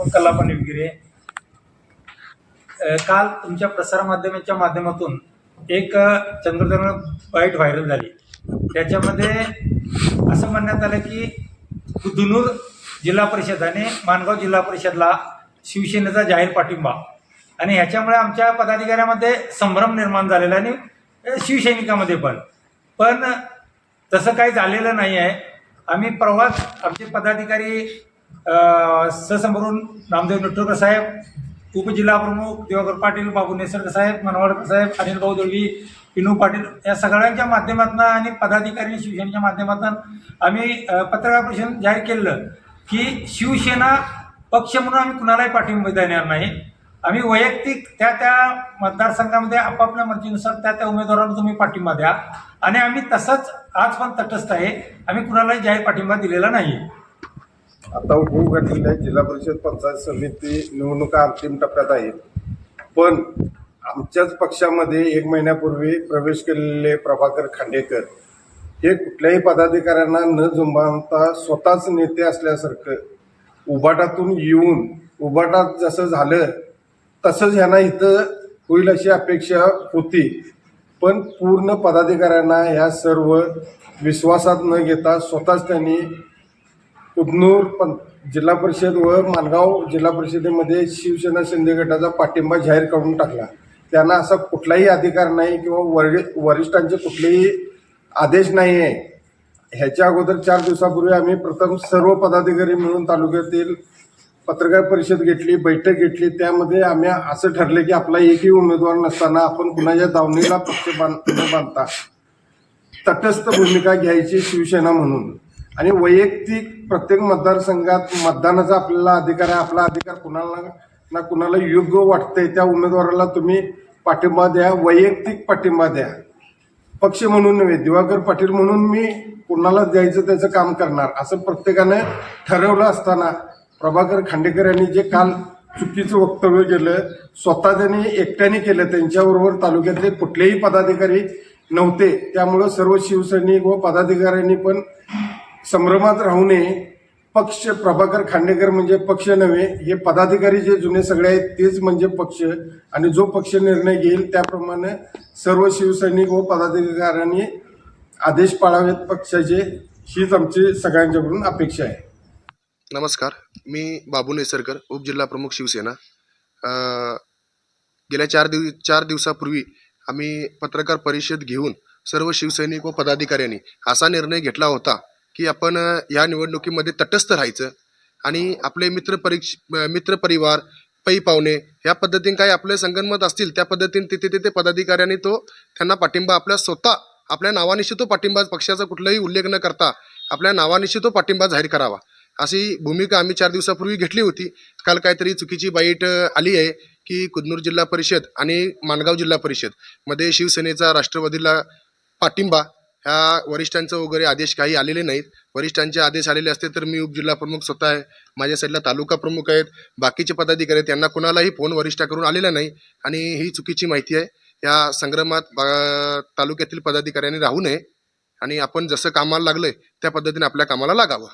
प्रमुख कल्लापा काल तुमच्या प्रसारमाध्यमाच्या माध्यमातून एक अ, चंद्रधरण बाईट व्हायरल झाली. त्याच्यामध्ये असं म्हणण्यात आलं की दुनूर जिल्हा परिषद आणि माणगाव जिल्हा परिषदला शिवसेनेचा जाहीर पाठिंबा आणि ह्याच्यामुळे आमच्या पदाधिकाऱ्यामध्ये संभ्रम निर्माण झालेला आणि शिवसैनिकामध्ये पण. पण तसं काही झालेलं नाही आहे. आम्ही प्रवास आमचे पदाधिकारी सहसंभरून नामदेव नटुरकर साहेब उपजिल्हा प्रमुख दिवाकर पाटील बाबू नेसरकर साहेब मनवाडकर साहेब अनिल भाऊ दळवी विनू पाटील या सगळ्यांच्या माध्यमातून आणि पदाधिकारी शिवसेनेच्या माध्यमातून आम्ही पत्रकार परिषद जाहीर केलं की शिवसेना पक्ष म्हणून आम्ही कुणालाही पाठिंबा देणार नाही. आम्ही वैयक्तिक त्या त्या मतदारसंघामध्ये आपापल्या मर्जीनुसार त्या त्या उमेदवारांना तुम्ही पाठिंबा द्या. आणि आम्ही तसंच आज पण तटस्थ आहे. आम्ही कुणालाही जाहीर पाठिंबा दिलेला नाही आता होऊ जिल्हा परिषद पंचायत समिती निवडणुका अंतिम टप्प्यात आहेत. पण आमच्याच पक्षामध्ये एक महिन्यापूर्वी प्रवेश केलेले प्रभाकर खांडेकर हे कुठल्याही पदाधिकाऱ्यांना न जुंबावता स्वतःच नेते असल्यासारखं उबाटातून येऊन उबाटात जसं झालं तसंच ह्यांना इथं होईल अशी अपेक्षा होती. पण पूर्ण पदाधिकाऱ्यांना ह्या सर्व विश्वासात न घेता स्वतःच त्यांनी कुदनूर पण जिल्हा परिषद व माणगाव जिल्हा परिषदेमध्ये शिवसेना शिंदे गटाचा पाठिंबा जाहीर करून टाकला. त्यांना असा कुठलाही अधिकार नाही किंवा वरि वरिष्ठांचे कुठलेही आदेश नाही आहे ह्याच्या अगोदर चार दिवसापूर्वी आम्ही प्रथम सर्व पदाधिकारी मिळून तालुक्यातील पत्रकार परिषद घेतली बैठक घेतली. त्यामध्ये आम्ही असं ठरले की आपला एकही उमेदवार नसताना आपण कुणाच्या दावणीला पक्ष बांध न बांधता तटस्थ भूमिका घ्यायची शिवसेना म्हणून. आणि वैयक्तिक प्रत्येक मतदारसंघात मतदानाचा आपल्याला अधिकार आहे आपला अधिकार कुणाला ना कुणाला योग्य वाटतंय त्या उमेदवाराला तुम्ही पाठिंबा द्या वैयक्तिक पाठिंबा द्या. पक्ष म्हणून नव्हे दिवाकर पाटील म्हणून मी कुणाला द्यायचं त्याचं काम करणार असं प्रत्येकानं ठरवलं असताना प्रभाकर खांडेकर यांनी जे काल चुकीचं वक्तव्य केलं स्वतः त्यांनी एकट्याने केलं त्यांच्याबरोबर तालुक्यातले कुठलेही पदाधिकारी नव्हते त्यामुळं सर्व शिवसैनिक व पदाधिकाऱ्यांनी पण संभ्रमात राहू नये. पक्ष प्रभाकर खांडेकर म्हणजे पक्ष नव्हे हे पदाधिकारी जे जुने सगळे आहेत तेच म्हणजे पक्ष. आणि जो पक्ष निर्णय घेईल त्याप्रमाणे सर्व शिवसैनिक व पदाधिकाऱ्यांनी आदेश पाळावेत पक्षाचे हीच आमची सगळ्यांच्याकडून अपेक्षा आहे. नमस्कार मी बाबू नेसरकर उपजिल्हा प्रमुख शिवसेना. गेल्या चार दिव चार दिवसापूर्वी आम्ही पत्रकार परिषद घेऊन सर्व शिवसैनिक व पदाधिकाऱ्यांनी असा निर्णय घेतला होता की आपण या निवडणुकीमध्ये तटस्थ राहायचं. आणि आपले मित्र परीक्ष मित्रपरिवार पै पाहुणे या पद्धतीने काही आपले संगनमत असतील त्या पद्धतीने तिथे तिथे पदाधिकाऱ्यांनी तो त्यांना पाठिंबा आपल्या स्वतः आपल्या नावानिशी तो पाठिंबा पक्षाचा कुठलाही उल्लेख न करता आपल्या नावानिशी तो पाठिंबा जाहीर करावा. अशी भूमिका आम्ही चार दिवसापूर्वी घेतली होती. काल काहीतरी चुकीची बाईट आली आहे की कुदनूर जिल्हा परिषद आणि माणगाव जिल्हा परिषदमध्ये शिवसेनेचा राष्ट्रवादीला पाठिंबा ह्या वरिष्ठांचं वगैरे आदेश काही आलेले नाहीत. वरिष्ठांचे आदेश आलेले असते तर मी उपजिल्हा प्रमुख स्वतः आहे. माझ्या साईडला तालुका प्रमुख आहेत. बाकीचे पदाधिकारी आहेत. त्यांना कुणालाही फोन वरिष्ठाकडून आलेला नाही. आणि ही चुकीची माहिती आहे. या संग्रामात बा- तालुक्यातील पदाधिकाऱ्यांनी राहू नये. आणि आपण जसं कामाला लागलोय त्या पद्धतीने आपल्या कामाला लागावं.